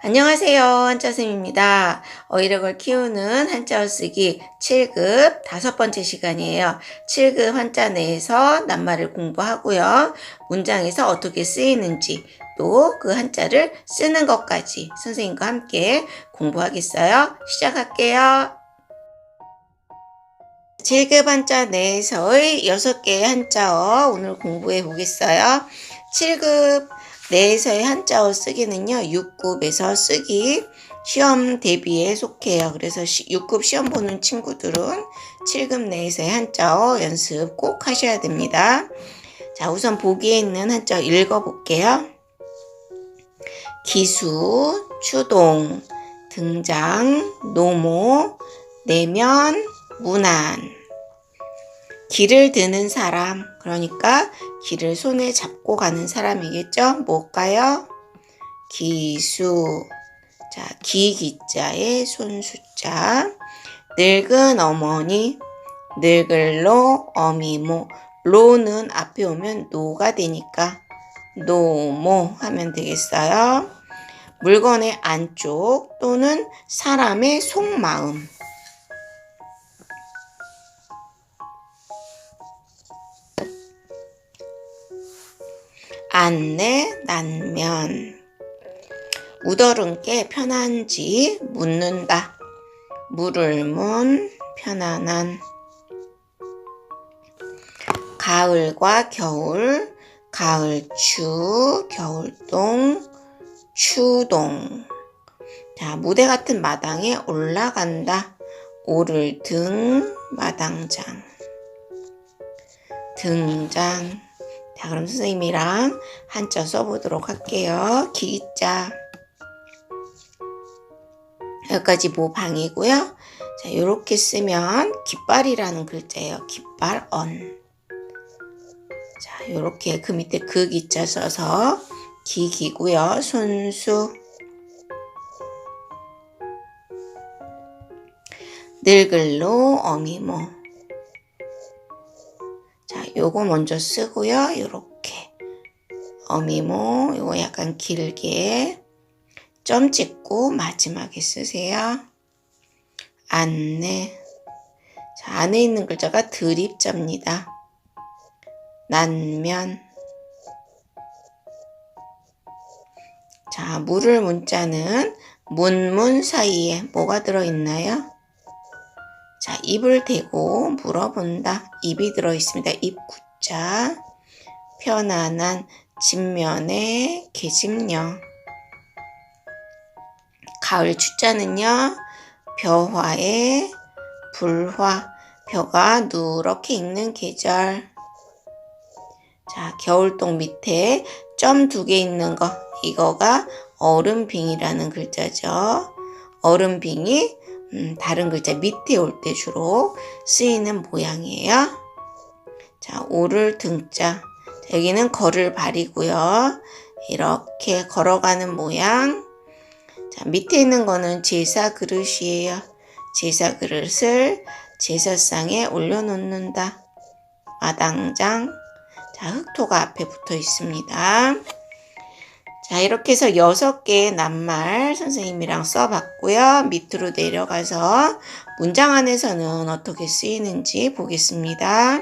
안녕하세요. 한자쌤입니다. 어휘력을 키우는 한자어 쓰기 7급 다섯 번째 시간이에요. 7급 한자 내에서 낱말을 공부하고요. 문장에서 어떻게 쓰이는지 또 그 한자를 쓰는 것까지 선생님과 함께 공부하겠어요. 시작할게요. 7급 한자 내에서의 6개의 한자어 오늘 공부해 보겠어요. 7급 내에서의 한자어 쓰기는요, 6급에서 쓰기 시험 대비에 속해요. 그래서 6급 시험 보는 친구들은 7급 내에서의 한자어 연습 꼭 하셔야 됩니다. 자, 우선 보기에 있는 한자어 읽어볼게요. 기수, 추동, 등장, 노모, 내면, 문안. 길을 드는 사람, 그러니까 길을 손에 잡고 가는 사람이겠죠? 뭘까요? 기수. 자, 기기자의 손수자. 늙은 어머니, 늙을로 어미모. 로는 앞에 오면 노가 되니까 노모 하면 되겠어요. 물건의 안쪽 또는 사람의 속마음. 안내, 난면. 우더른께 편한지 묻는다. 물을 문, 편안한. 가을과 겨울, 가을추, 겨울동, 추동. 자, 무대 같은 마당에 올라간다. 오를 등, 마당장. 등장. 자, 그럼 선생님이랑 한자 써보도록 할게요. 기자. 여기까지 모방이고요. 자, 이렇게 쓰면 깃발이라는 글자예요. 깃발언. 자, 이렇게 그 밑에 그 기자 써서 기기고요. 손수. 늙을로 어미모. 자, 요거 먼저 쓰고요. 요렇게. 어미모, 요거 약간 길게 점 찍고 마지막에 쓰세요. 안내. 자, 안에 있는 글자가 드립자입니다. 난면. 자, 물을 문자는 문문 사이에 뭐가 들어있나요? 자, 입을 대고 물어본다. 입이 들어있습니다. 입구자. 편안한 진면의 계집녀. 가을 추자는요. 벼화의 불화. 벼가 누렇게 익는 계절. 자, 겨울동 밑에 점 두 개 있는 거. 이거가 얼음빙이라는 글자죠. 얼음빙이 음, 다른 글자 밑에 올 때 주로 쓰이는 모양이에요. 자, 오를 등자. 자, 여기는 걸을 발이고요. 이렇게 걸어가는 모양. 자, 밑에 있는 거는 제사 그릇이에요. 제사 그릇을 제사상에 올려놓는다. 마당장. 자, 흑토가 앞에 붙어 있습니다. 자, 이렇게 해서 여섯 개의 낱말 선생님이랑 써봤고요. 밑으로 내려가서 문장 안에서는 어떻게 쓰이는지 보겠습니다.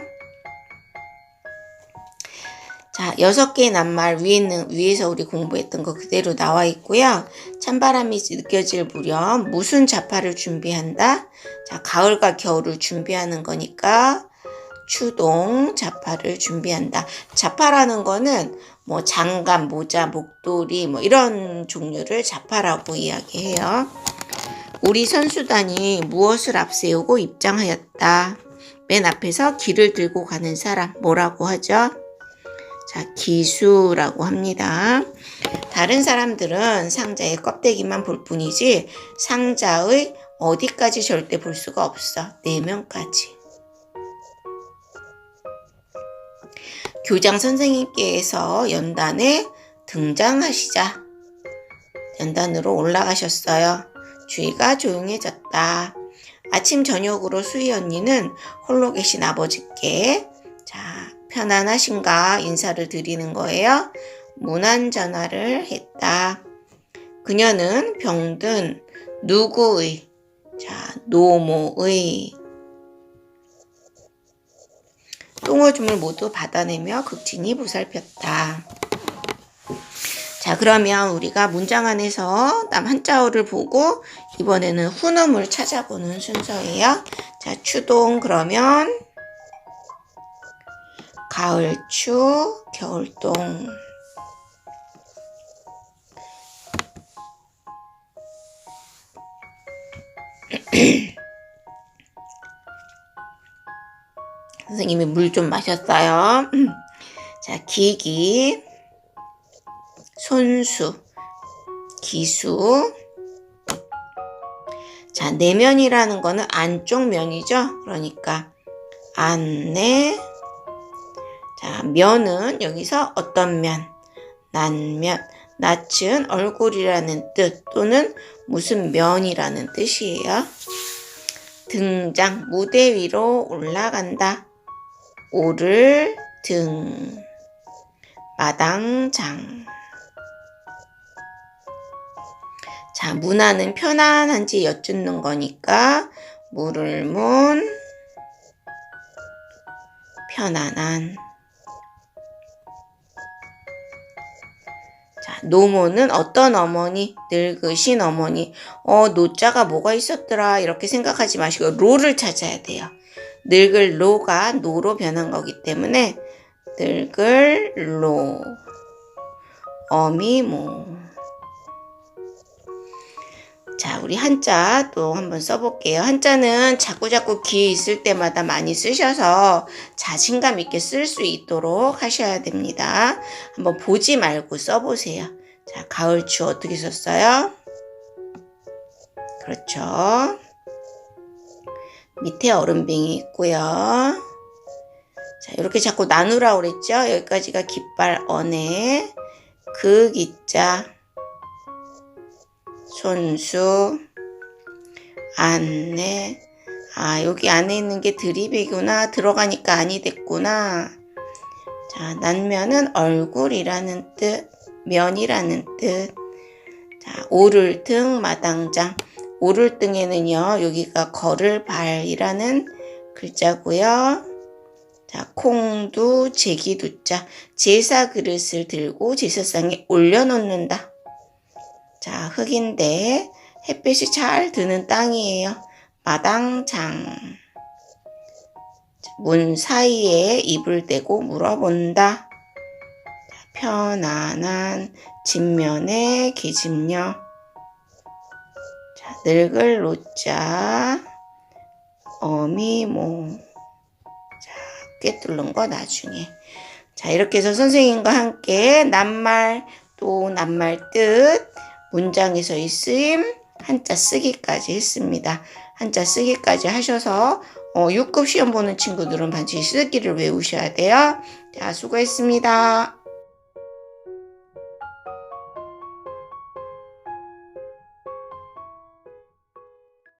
자, 여섯 개의 낱말 위에 있는, 위에서 우리 공부했던 거 그대로 나와 있고요. 찬바람이 느껴질 무렵 무슨 자파를 준비한다? 자, 가을과 겨울을 준비하는 거니까 추동 자파를 준비한다. 자파라는 거는 뭐 장갑, 모자, 목도리 뭐 이런 종류를 자파라고 이야기해요. 우리 선수단이 무엇을 앞세우고 입장하였다. 맨 앞에서 길을 들고 가는 사람 뭐라고 하죠? 자, 기수라고 합니다. 다른 사람들은 상자의 껍데기만 볼 뿐이지 상자의 어디까지 절대 볼 수가 없어. 내면까지. 교장 선생님께서 연단에 등장하시자 연단으로 올라가셨어요. 주위가 조용해졌다. 아침 저녁으로 수희 언니는 홀로 계신 아버지께 자 편안하신가 인사를 드리는 거예요. 문안 전화를 했다. 그녀는 병든 누구의 자 노모의 똥오줌을 모두 받아내며 극진히 보살폈다. 자, 그러면 우리가 문장 안에서 남 한자어를 보고 이번에는 훈음을 찾아보는 순서예요. 자, 추동 그러면 가을추, 겨울동. 선생님이 물 좀 마셨어요. 자, 기기, 손수, 기수. 자, 내면이라는 거는 안쪽 면이죠. 그러니까 안내. 자, 면은 여기서 어떤 면? 난면. 낯은 얼굴이라는 뜻 또는 무슨 면이라는 뜻이에요. 등장, 무대 위로 올라간다. 오를 등. 마당장. 자 문화는 편안한지 여쭙는 거니까 물을 문 편안한. 자 노모는 어떤 어머니 늙으신 어머니 어 노자가 뭐가 있었더라 이렇게 생각하지 마시고 로를 찾아야 돼요 늙을 로가 노로 변한 거기 때문에 늙을 로 어미모. 자 우리 한자 또 한번 써볼게요. 한자는 자꾸자꾸 기회 있을 때마다 많이 쓰셔서 자신감 있게 쓸 수 있도록 하셔야 됩니다. 한번 보지 말고 써보세요. 자 가을추 어떻게 썼어요? 그렇죠 밑에 얼음뱅이 있고요. 자, 이렇게 자꾸 나누라 그랬죠? 여기까지가 깃발 언에 그 기자 손수 안내. 아 여기 안에 있는 게 드립이구나. 들어가니까 아니 됐구나. 자 난면은 얼굴이라는 뜻 면이라는 뜻자 오를 등 마당장 오를 등에는요, 여기가 걸을 발이라는 글자고요. 자, 콩두, 제기두 자, 제사 그릇을 들고 제사상에 올려놓는다. 자, 흙인데 햇빛이 잘 드는 땅이에요. 마당장. 문 사이에 입을 대고 물어본다. 편안한 진면의 계집녀. 늙을 노자 어미모 자 꿰뚫는 거 나중에 자 이렇게 해서 선생님과 함께 낱말 또 낱말 뜻 문장에서의 쓰임 한자 쓰기까지 했습니다. 한자 쓰기까지 하셔서 어, 6급 시험 보는 친구들은 반드시 쓰기를 외우셔야 돼요. 자 수고했습니다.